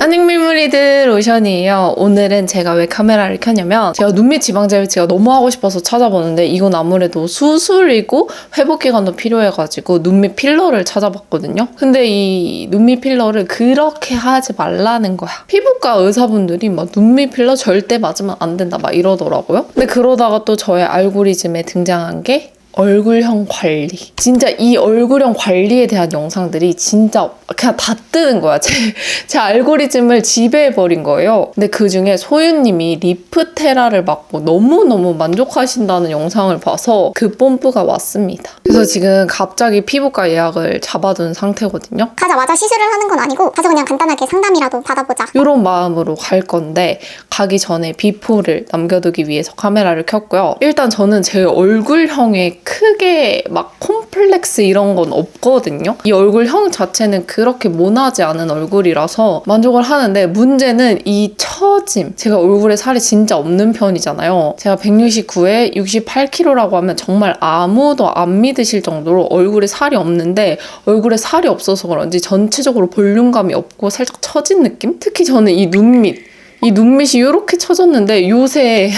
안녕밀물이들 오션이에요. 오늘은 제가 왜 카메라를 켰냐면 제가 눈밑 지방 재배치가 너무 하고 싶어서 찾아보는데 이건 아무래도 수술이고 회복 기간도 필요해가지고 눈밑 필러를 찾아봤거든요. 근데 이 눈밑 필러를 그렇게 하지 말라는 거야. 피부과 의사분들이 막 눈밑 필러 절대 맞으면 안 된다 막 이러더라고요. 근데 그러다가 또 저의 알고리즘에 등장한 게 얼굴형 관리. 진짜 이 얼굴형 관리에 대한 영상들이 진짜 그냥 다 뜨는 거야. 제, 제 알고리즘을 지배해버린 거예요. 근데 그 중에 소유님이 리프테라를 맞고 너무너무 만족하신다는 영상을 봐서 그 뽐뿌가 왔습니다. 그래서 지금 갑자기 피부과 예약을 잡아둔 상태거든요. 가자마자 시술을 하는 건 아니고 가서 그냥 간단하게 상담이라도 받아보자. 이런 마음으로 갈 건데 가기 전에 비포를 남겨두기 위해서 카메라를 켰고요. 일단 저는 제 얼굴형에 크게 막 콤플렉스 이런 건 없거든요. 이 얼굴형 자체는 그렇게 모나지 않은 얼굴이라서 만족을 하는데 문제는 이 처짐. 제가 얼굴에 살이 진짜 없는 편이잖아요. 제가 169에 68kg라고 하면 정말 아무도 안 믿으실 정도로 얼굴에 살이 없는데 얼굴에 살이 없어서 그런지 전체적으로 볼륨감이 없고 살짝 처진 느낌? 특히 저는 이 눈밑 이 눈밑이 이렇게 처졌는데 요새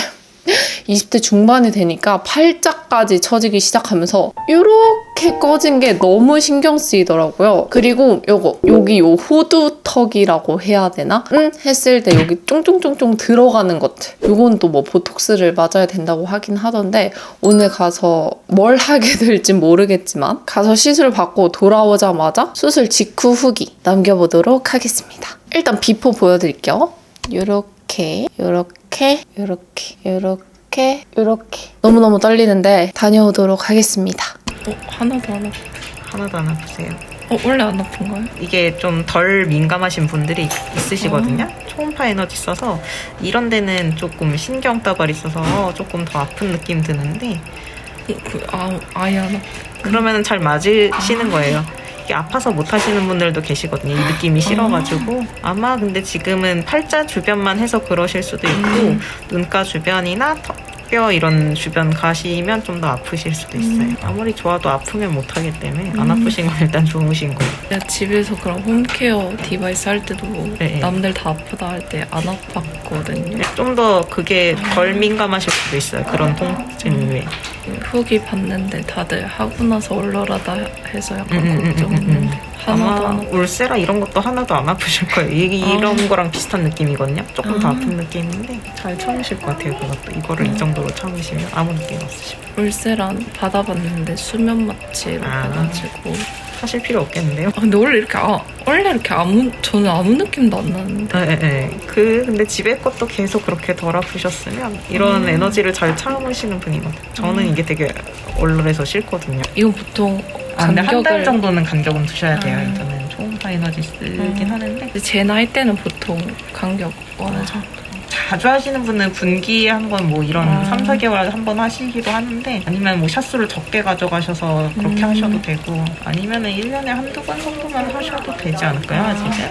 20대 중반이 되니까 팔짝까지 처지기 시작하면서 이렇게 꺼진 게 너무 신경 쓰이더라고요. 그리고 요거 여기 요 호두턱이라고 해야 되나? 응 했을 때 여기 쫑쫑쫑쫑 들어가는 것들. 요건 또 뭐 보톡스를 맞아야 된다고 하긴 하던데 오늘 가서 뭘 하게 될지 모르겠지만 가서 시술 받고 돌아오자마자 수술 직후 후기 남겨보도록 하겠습니다. 일단 비포 보여드릴게요. 요렇게 요렇게 요렇게 요렇게 요렇게 너무너무 떨리는데 다녀오도록 하겠습니다. 어, 하나도 안 아파. 하나도 안 아프세요. 어, 원래 안 아픈가요? 이게 좀 덜 민감하신 분들이 있으시거든요. 초음파 에너지 써서 이런 데는 조금 신경 따발이 있어서 조금 더 아픈 느낌 드는데 그, 아, 아예 안 아파. 그러면 잘 맞으시는 거예요. 이게 아파서 못 하시는 분들도 계시거든요. 이 느낌이 싫어가지고 아마 근데 지금은 팔자 주변만 해서 그러실 수도 있고 눈가 주변이나 턱뼈 이런 주변 가시면 좀 더 아프실 수도 있어요. 아무리 좋아도 아프면 못 하기 때문에 안 아프신 건 일단 좋으신 거예요. 내가 집에서 그런 홈케어 디바이스 할 때도 네. 남들 다 아프다 할 때 안 아팠거든요. 좀 더 그게 덜 민감하실 수도 있어요. 그런 통증에. 후기 봤는데 다들 하고 나서 얼얼하다 해서 약간 음, 음, 음, 걱정했는데 음, 하나도 안 아마 아파. 울세라 이런 것도 하나도 안 아프실 거예요. 이런 아. 거랑 비슷한 느낌이거든요. 조금 더 아. 아픈 느낌인데 잘 참으실 것 같아요. 그것도 이거를 이 정도로 참으시면 아무 느낌 없으시고 울세란 받아봤는데 수면 마취로 아. 해가지고 하실 필요 없겠는데요. 아, 근데 원래 이렇게 아, 원래 이렇게 아무 저는 아무 느낌도 안 나는데 네, 네. 그 근데 집에 것도 계속 그렇게 덜 아프셨으면 이런 음. 에너지를 잘 참으시는 분이거든요. 저는 이게 되게 얼얼해서 싫거든요. 이건 보통 아, 근데 한 달 정도는 간격은 두셔야 돼요. 아. 일단은 초음파 에너지 쓰긴 음. 하는데 제 나이 때는 보통 간격 어느 정도 자주 하시는 분은 분기에 한 번 뭐 이런 아. 3, 4개월에 한 번 하시기도 하는데 아니면 뭐 샷수를 적게 가져가셔서 그렇게 음. 하셔도 되고 아니면은 1년에 한두 번 정도만 하셔도 되지 않을까요, 아. 아직은?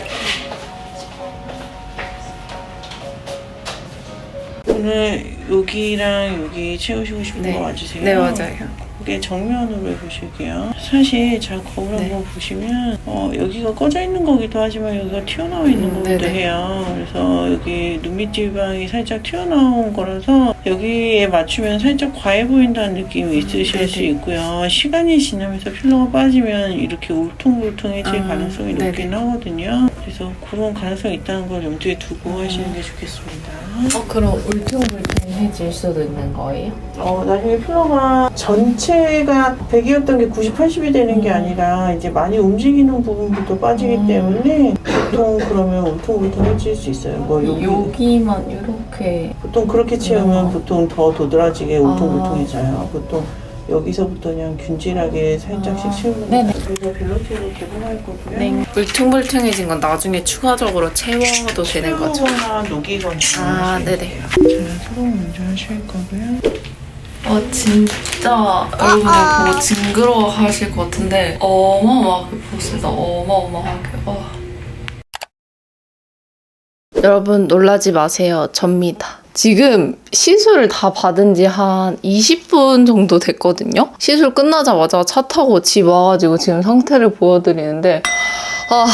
오늘 여기랑 여기 채우시고 싶은 거 맞으세요? 네 맞아요. 그게 정면으로 해보실게요. 사실 잘 거울 네. 한번 보시면 어, 여기가 꺼져 있는 거기도 하지만 여기가 튀어나와 있는 음, 거기도 네네. 해요. 그래서 여기 눈밑 지방이 살짝 튀어나온 거라서 여기에 맞추면 살짝 과해 보인다는 느낌이 있으실 네네. 수 있고요. 시간이 지나면서 필러가 빠지면 이렇게 울퉁불퉁해질 아, 가능성이 네네. 높긴 하거든요. 그래서 그런 가능성이 있다는 걸 염두에 두고 하시는 게 좋겠습니다. 어 그럼 울퉁불퉁 해질 수도 있는 거예요? 어, 나중에 필러가 전체가 100이었던 게 90, 80이 되는 게 아니라 이제 많이 움직이는 부분부터 빠지기 음. 때문에 보통 그러면 울퉁불퉁해질 수 있어요. 뭐 여기 여기만 이렇게 보통 그렇게 채우면 어. 보통 더 도드라지게 아. 울퉁불퉁해져요. 보통 여기서부터 그냥 균질하게 살짝씩 아. 채우면 네네. 그래서 벨로티로 개봉할 거고요. 네. 울퉁불퉁해진 건 나중에 추가적으로 채워도 되는 거죠? 채우거나 녹이거나 아, 네네. 돼요. 자연스러운 먼저 하실 거고요. 아 진짜 여러분들 보고 징그러워 하실 것 같은데 어마어마하게 보습니다 어마어마하게 와. 여러분 놀라지 마세요 접니다 지금 시술을 다 받은 지 한 20분 정도 됐거든요. 시술 끝나자마자 차 타고 집 와가지고 지금 상태를 보여드리는데 아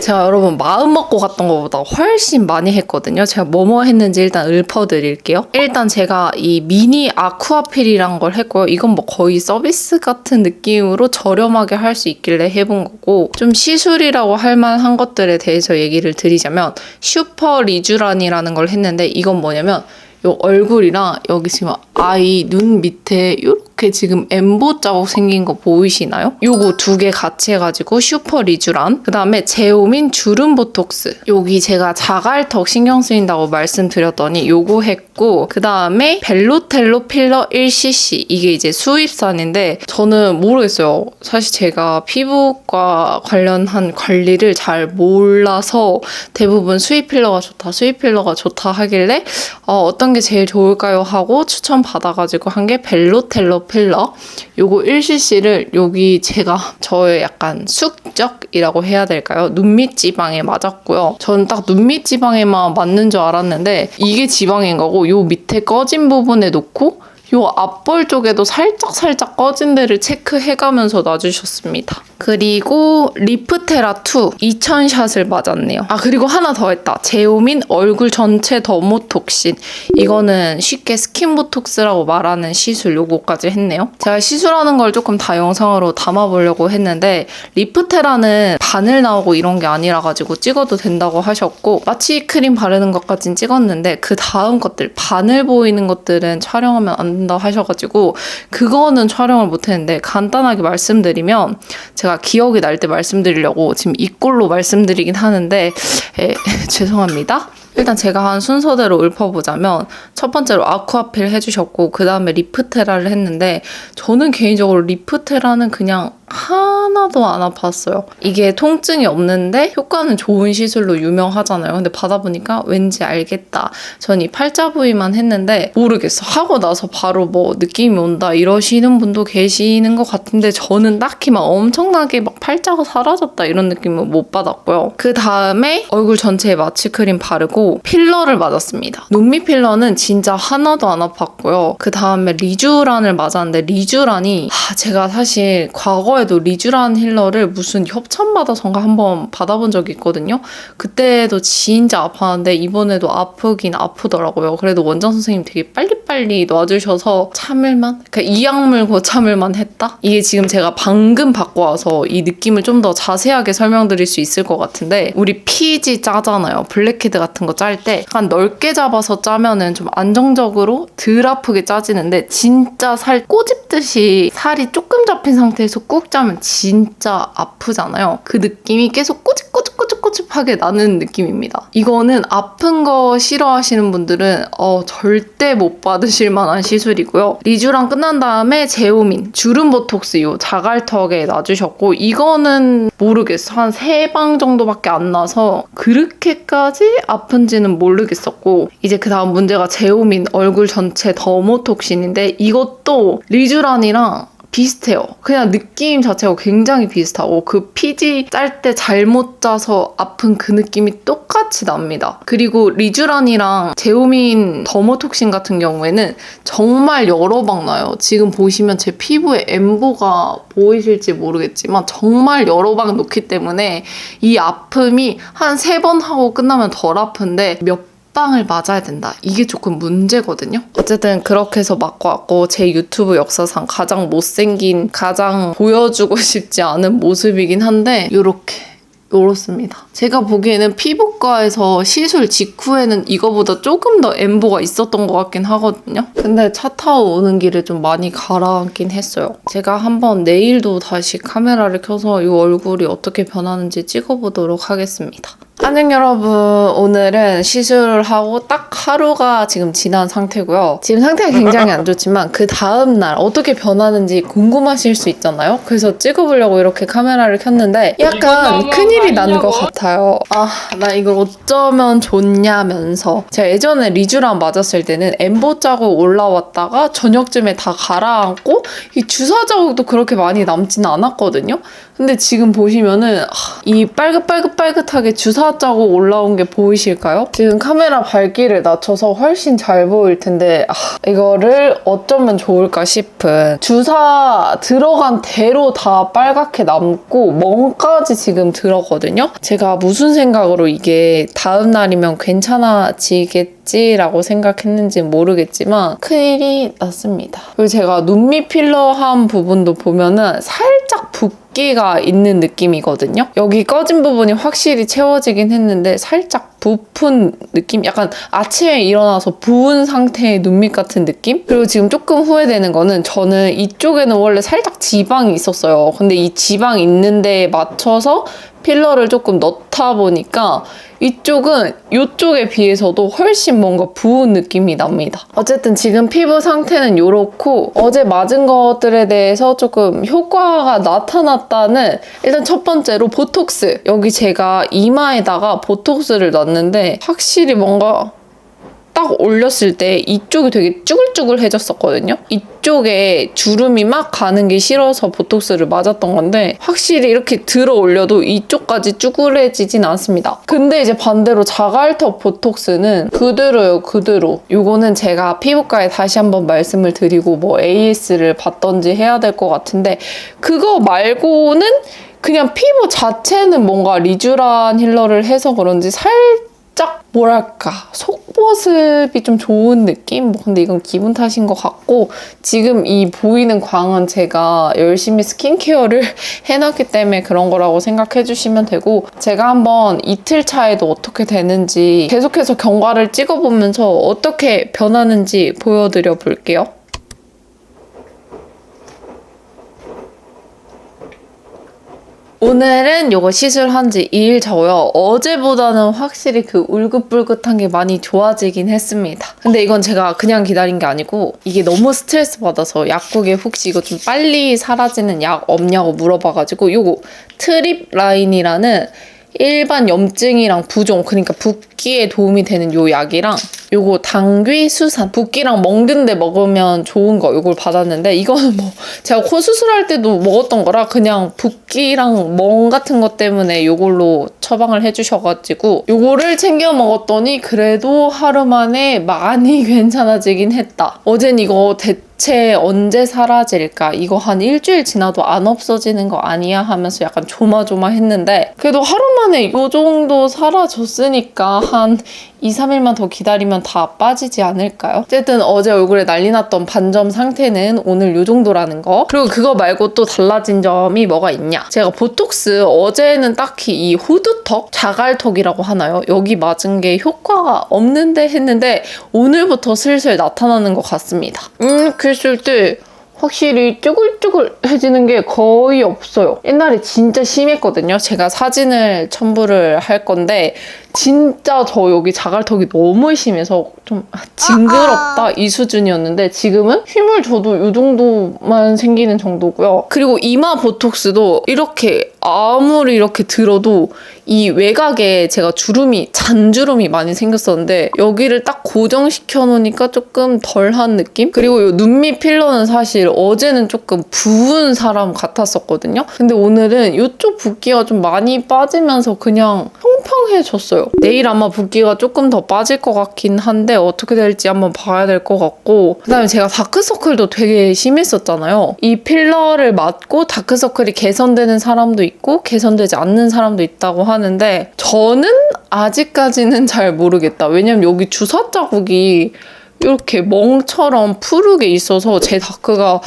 제가 여러분 마음 먹고 갔던 것보다 훨씬 많이 했거든요. 제가 뭐뭐 했는지 일단 읊어드릴게요. 일단 제가 이 미니 아쿠아필이란 걸 했고요. 이건 뭐 거의 서비스 같은 느낌으로 저렴하게 할 수 있길래 해본 거고 좀 시술이라고 할 만한 것들에 대해서 얘기를 드리자면 슈퍼 리쥬란이라는 걸 했는데 이건 뭐냐면 요 얼굴이랑 여기 지금 아이 눈 밑에 이렇게 지금 엠보 자국 생긴 거 보이시나요? 요거 두 개 같이 해가지고 슈퍼 리쥬란. 그 다음에 제오민 주름 보톡스. 여기 제가 자갈턱 신경 쓰인다고 말씀드렸더니 요거 했고 그 다음에 벨로텔로 필러 1cc 이게 이제 수입산인데 저는 모르겠어요. 사실 제가 피부과 관련한 관리를 잘 몰라서 대부분 수입 필러가 좋다 수입 필러가 좋다 하길래 어, 어떤 게 제일 좋을까요 하고 추천 받아가지고 한 게 벨로텔로 필러 요거 1cc를 여기 제가 저의 약간 숙적이라고 해야 될까요? 눈밑 지방에 맞았고요. 저는 딱 눈밑 지방에만 맞는 줄 알았는데 이게 지방인 거고 요 밑에 꺼진 부분에 놓고 요 앞볼 쪽에도 살짝 살짝 꺼진 데를 체크해가면서 놔주셨습니다. 그리고 리프테라 2 2000샷을 맞았네요. 아 그리고 하나 더 했다. 제오민 얼굴 전체 더모톡신. 이거는 쉽게 스킨보톡스라고 말하는 시술 요거까지 했네요. 제가 시술하는 걸 조금 다 영상으로 담아보려고 했는데 리프테라는 바늘 나오고 이런 게 아니라 가지고 찍어도 된다고 하셨고 마취 크림 바르는 것까진 찍었는데 그 다음 것들 바늘 보이는 것들은 촬영하면 안 된다 하셔가지고 그거는 촬영을 못했는데 간단하게 말씀드리면 제가 기억이 날 때 말씀드리려고 지금 이꼴로 말씀드리긴 하는데 에, 죄송합니다. 일단 제가 한 순서대로 읊어보자면 첫 번째로 아쿠아필 해주셨고 그 다음에 리프테라를 했는데 저는 개인적으로 리프테라는 그냥 하나도 안 아팠어요. 이게 통증이 없는데 효과는 좋은 시술로 유명하잖아요. 근데 받아보니까 왠지 알겠다. 전 이 팔자 부위만 했는데 모르겠어. 하고 나서 바로 뭐 느낌이 온다 이러시는 분도 계시는 것 같은데 저는 딱히 막 엄청나게 막 팔자가 사라졌다 이런 느낌은 못 받았고요. 그 다음에 얼굴 전체에 마취크림 바르고 필러를 맞았습니다. 눈밑 필러는 진짜 하나도 안 아팠고요. 그 다음에 리쥬란을 맞았는데 리쥬란이 아, 제가 사실 과거에도 리쥬란 힐러를 무슨 협찬받아서인가 한번 받아본 적이 있거든요. 그때도 진짜 아팠는데 이번에도 아프긴 아프더라고요. 그래도 원장 선생님 되게 빨리빨리 놔주셔서 참을만? 그러니까 이악 물고 참을만 했다? 이게 지금 제가 방금 받고 와서 이 느낌을 좀 더 자세하게 설명드릴 수 있을 것 같은데 우리 피지 짜잖아요. 블랙헤드 같은 거 짤 때 약간 넓게 잡아서 짜면은 좀 안정적으로 덜 아프게 짜지는데 진짜 살 꼬집듯이 살이 조금 잡힌 상태에서 꾹 짜면 진짜 아프잖아요. 그 느낌이 계속 꼬집꼬집꼬집꼬집하게 나는 느낌입니다. 이거는 아픈 거 싫어하시는 분들은 어, 절대 못 받으실 만한 시술이고요. 리쥬랑 끝난 다음에 제오민, 주름 보톡스 요 자갈턱에 놔주셨고 이거는 모르겠어. 한 세 방 정도밖에 안 나서 그렇게까지 아픈 지는 모르겠었고 이제 그 다음 문제가 제오민 얼굴 전체 더모톡신인데 이것도 리쥬란이랑 비슷해요. 그냥 느낌 자체가 굉장히 비슷하고 그 피지 짤 때 잘못 짜서 아픈 그 느낌이 똑같이 납니다. 그리고 리쥬란이랑 제오민 더모톡신 같은 경우에는 정말 여러 방 나요. 지금 보시면 제 피부에 엠보가 보이실지 모르겠지만 정말 여러 방 놓기 때문에 이 아픔이 한 세 번 하고 끝나면 덜 아픈데 몇 빵을 맞아야 된다. 이게 조금 문제거든요. 어쨌든 그렇게 해서 맞고 왔고 제 유튜브 역사상 가장 못생긴 가장 보여주고 싶지 않은 모습이긴 한데 요렇게 요렇습니다. 제가 보기에는 피부과에서 시술 직후에는 이거보다 조금 더 엠보가 있었던 것 같긴 하거든요. 근데 차 타고 오는 길에 좀 많이 가라앉긴 했어요. 제가 한번 내일도 다시 카메라를 켜서 이 얼굴이 어떻게 변하는지 찍어보도록 하겠습니다. 안녕 여러분. 오늘은 시술을 하고 딱 하루가 지금 지난 상태고요. 지금 상태가 굉장히 안 좋지만 그 다음날 어떻게 변하는지 궁금하실 수 있잖아요. 그래서 찍어보려고 이렇게 카메라를 켰는데 약간 큰일이 난 것 같아요. 아 나 이걸 어쩌면 좋냐면서. 제가 예전에 리쥬란 맞았을 때는 엠보 자국 올라왔다가 저녁쯤에 다 가라앉고 이 주사 자국도 그렇게 많이 남지는 않았거든요 근데 지금 보시면은 아, 이 빨긋빨긋빨긋하게 주사 자국 올라온 게 보이실까요? 지금 카메라 밝기를 낮춰서 훨씬 잘 보일 텐데 아, 이거를 어쩌면 좋을까 싶은 주사 들어간 대로 다 빨갛게 남고 멍까지 지금 들었거든요. 제가 무슨 생각으로 이게 다음 날이면 괜찮아지겠 지라고 생각했는지 모르겠지만 큰일이 났습니다. 그리고 제가 눈밑 필러 한 부분도 보면은 살짝 붓기가 있는 느낌이거든요. 여기 꺼진 부분이 확실히 채워지긴 했는데 살짝 부푼 느낌? 약간 아침에 일어나서 부은 상태의 눈밑 같은 느낌? 그리고 지금 조금 후회되는 거는 저는 이쪽에는 원래 살짝 지방이 있었어요. 근데 이 지방 있는 데에 맞춰서 필러를 조금 넣다 보니까 이쪽은 이쪽에 비해서도 훨씬 뭔가 부은 느낌이 납니다. 어쨌든 지금 피부 상태는 이렇고 어제 맞은 것들에 대해서 조금 효과가 나타났다는 일단 첫 번째로 보톡스 여기 제가 이마에다가 보톡스를 놨는데 확실히 뭔가 딱 올렸을 때 이쪽이 되게 쭈글쭈글해졌었거든요. 이쪽에 주름이 막 가는 게 싫어서 보톡스를 맞았던 건데 확실히 이렇게 들어 올려도 이쪽까지 쭈글해지진 않습니다. 근데 이제 반대로 자갈턱 보톡스는 그대로요, 그대로. 요거는 제가 피부과에 다시 한번 말씀을 드리고 뭐 AS를 받던지 해야 될 것 같은데 그거 말고는 그냥 피부 자체는 뭔가 리쥬란 힐러를 해서 그런지 살짝 뭐랄까 속보습이 좀 좋은 느낌? 뭐 근데 이건 기분 탓인 것 같고 지금 이 보이는 광은 제가 열심히 스킨케어를 해놨기 때문에 그런 거라고 생각해 주시면 되고 제가 한번 이틀 차에도 어떻게 되는지 계속해서 경과를 찍어보면서 어떻게 변하는지 보여드려 볼게요. 오늘은 요거 시술한 지 2일 차고요. 어제보다는 확실히 그 울긋불긋한 게 많이 좋아지긴 했습니다. 근데 이건 제가 그냥 기다린 게 아니고 이게 너무 스트레스 받아서 약국에 혹시 이거 좀 빨리 사라지는 약 없냐고 물어봐가지고 요거 트립 라인이라는 일반 염증이랑 부종 그러니까 붓기에 도움이 되는 요 약이랑 요거 당귀 수산 붓기랑 멍든데 먹으면 좋은 거 요걸 받았는데 이거는 뭐 제가 코 수술할 때도 먹었던 거라 그냥 붓기랑 멍 같은 것 때문에 요걸로 처방을 해주셔가지고 요거를 챙겨 먹었더니 그래도 하루 만에 많이 괜찮아지긴 했다. 어젠 이거 대 체 언제 사라질까 이거 한 일주일 지나도 안 없어지는 거 아니야 하면서 약간 조마조마했는데 그래도 하루 만에 요 정도 사라졌으니까 한 2, 3일만 더 기다리면 다 빠지지 않을까요? 어쨌든 어제 얼굴에 난리 났던 반점 상태는 오늘 요 정도라는 거. 그리고 그거 말고 또 달라진 점이 뭐가 있냐? 제가 보톡스 어제는 딱히 이 후두턱, 자갈턱이라고 하나요? 여기 맞은 게 효과가 없는데 했는데 오늘부터 슬슬 나타나는 것 같습니다. 음, 그 랬을 때 확실히 쭈글쭈글해지는 게 거의 없어요. 옛날에 진짜 심했거든요. 제가 사진을 첨부를 할 건데 진짜 저 여기 자갈턱이 너무 심해서 좀 징그럽다 이 수준이었는데 지금은 힘을 줘도 이 정도만 생기는 정도고요. 그리고 이마 보톡스도 이렇게 아무리 이렇게 들어도 이 외곽에 제가 주름이 잔주름이 많이 생겼었는데 여기를 딱 고정시켜 놓으니까 조금 덜한 느낌? 그리고 이 눈밑 필러는 사실 어제는 조금 부은 사람 같았었거든요. 근데 오늘은 이쪽 붓기가 좀 많이 빠지면서 그냥 평평해졌어요. 내일 아마 붓기가 조금 더 빠질 것 같긴 한데 어떻게 될지 한번 봐야 될 것 같고 그다음에 제가 다크서클도 되게 심했었잖아요. 이 필러를 맞고 다크서클이 개선되는 사람도 있고 개선되지 않는 사람도 있다고 하는데 저는 아직까지는 잘 모르겠다. 왜냐면 여기 주사 자국이 이렇게 멍처럼 푸르게 있어서 제 다크가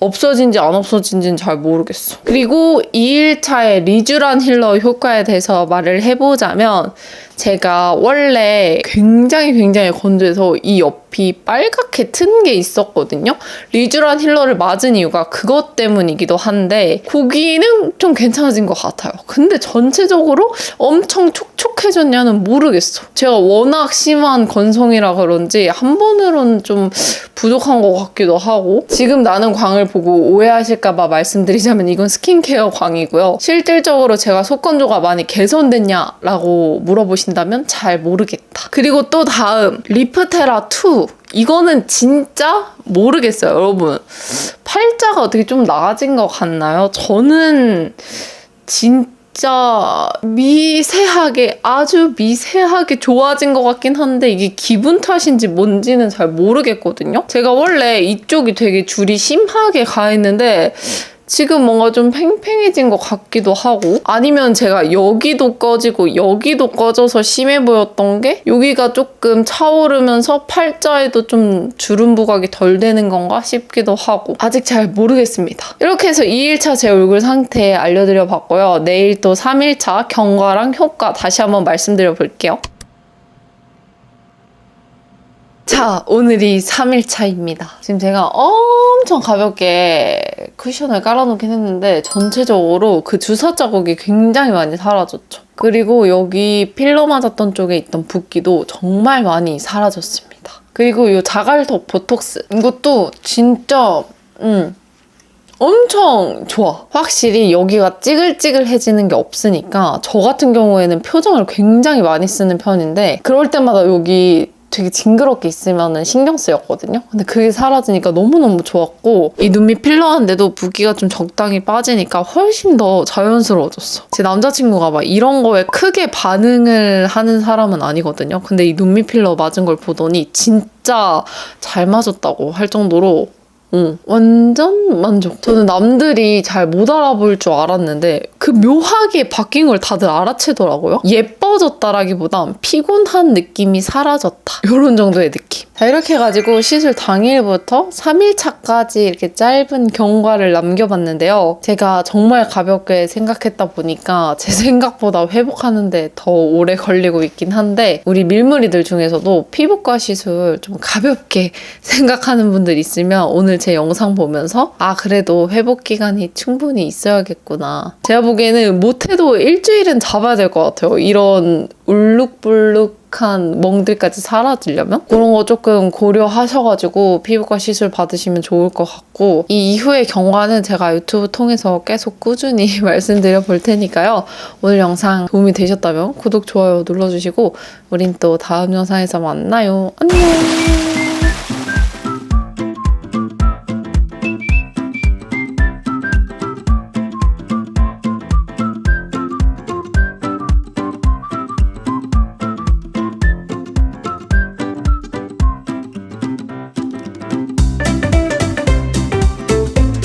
없어진지 안 없어진지는 잘 모르겠어. 그리고 2일차의 리쥬란 힐러 효과에 대해서 말을 해보자면 제가 원래 굉장히 굉장히 건조해서 이 옆이 빨갛게 튼 게 있었거든요. 리쥬란 힐러를 맞은 이유가 그것 때문이기도 한데 고기는 좀 괜찮아진 것 같아요. 근데 전체적으로 엄청 촉촉해졌냐는 모르겠어. 제가 워낙 심한 건성이라 그런지 한 번으로는 좀 부족한 것 같기도 하고 지금 나는 광을 보고 오해하실까봐 말씀드리자면 이건 스킨케어 광이고요. 실질적으로 제가 속건조가 많이 개선됐냐라고 물어보 신다면 잘 모르겠다. 그리고 또 다음 리프테라 2 이거는 진짜 모르겠어요, 여러분. 팔자가 어떻게 좀 나아진 것 같나요? 저는 진짜 진짜 미세하게 아주 미세하게 좋아진 것 같긴 한데 이게 기분 탓인지 뭔지는 잘 모르겠거든요. 제가 원래 이쪽이 되게 줄이 심하게 가 있는데 지금 뭔가 좀 팽팽해진 것 같기도 하고 아니면 제가 여기도 꺼지고 여기도 꺼져서 심해 보였던 게 여기가 조금 차오르면서 팔자에도 좀 주름 부각이 덜 되는 건가 싶기도 하고 아직 잘 모르겠습니다. 이렇게 해서 2일차 제 얼굴 상태 알려드려 봤고요. 내일 또 3일차 경과랑 효과 다시 한번 말씀드려 볼게요. 자, 오늘이 3일차입니다. 지금 제가 엄청 가볍게 쿠션을 깔아놓긴 했는데 전체적으로 그 주사 자국이 굉장히 많이 사라졌죠. 그리고 여기 필러 맞았던 쪽에 있던 붓기도 정말 많이 사라졌습니다. 그리고 이 자갈턱 보톡스 이것도 진짜 음 엄청 좋아. 확실히 여기가 찌글찌글해지는 게 없으니까 저 같은 경우에는 표정을 굉장히 많이 쓰는 편인데 그럴 때마다 여기 되게 징그럽게 있으면 신경 쓰였거든요. 근데 그게 사라지니까 너무너무 좋았고 이 눈밑 필러한데도 붓기가 좀 적당히 빠지니까 훨씬 더 자연스러워졌어. 제 남자친구가 막 이런 거에 크게 반응을 하는 사람은 아니거든요. 근데 이 눈밑 필러 맞은 걸 보더니 진짜 잘 맞았다고 할 정도로 응, 완전 만족. 저는 남들이 잘 못 알아볼 줄 알았는데 그 묘하게 바뀐 걸 다들 알아채더라고요. 예뻐졌다라기보단 피곤한 느낌이 사라졌다. 이런 정도의 느낌. 자, 이렇게 해가지고 시술 당일부터 3일차까지 이렇게 짧은 경과를 남겨봤는데요. 제가 정말 가볍게 생각했다 보니까 제 생각보다 회복하는데 더 오래 걸리고 있긴 한데 우리 밀무리들 중에서도 피부과 시술 좀 가볍게 생각하는 분들 있으면 오늘 제 영상 보면서 아 그래도 회복 기간이 충분히 있어야겠구나. 제가 보기에는 못해도 일주일은 잡아야 될 것 같아요. 이런 울룩불룩 한 멍들까지 사라지려면 그런 거 조금 고려하셔가지고 피부과 시술 받으시면 좋을 것 같고 이 이후의 경과는 제가 유튜브 통해서 계속 꾸준히 말씀드려 볼 테니까요. 오늘 영상 도움이 되셨다면 구독, 좋아요 눌러주시고 우린 또 다음 영상에서 만나요. 안녕!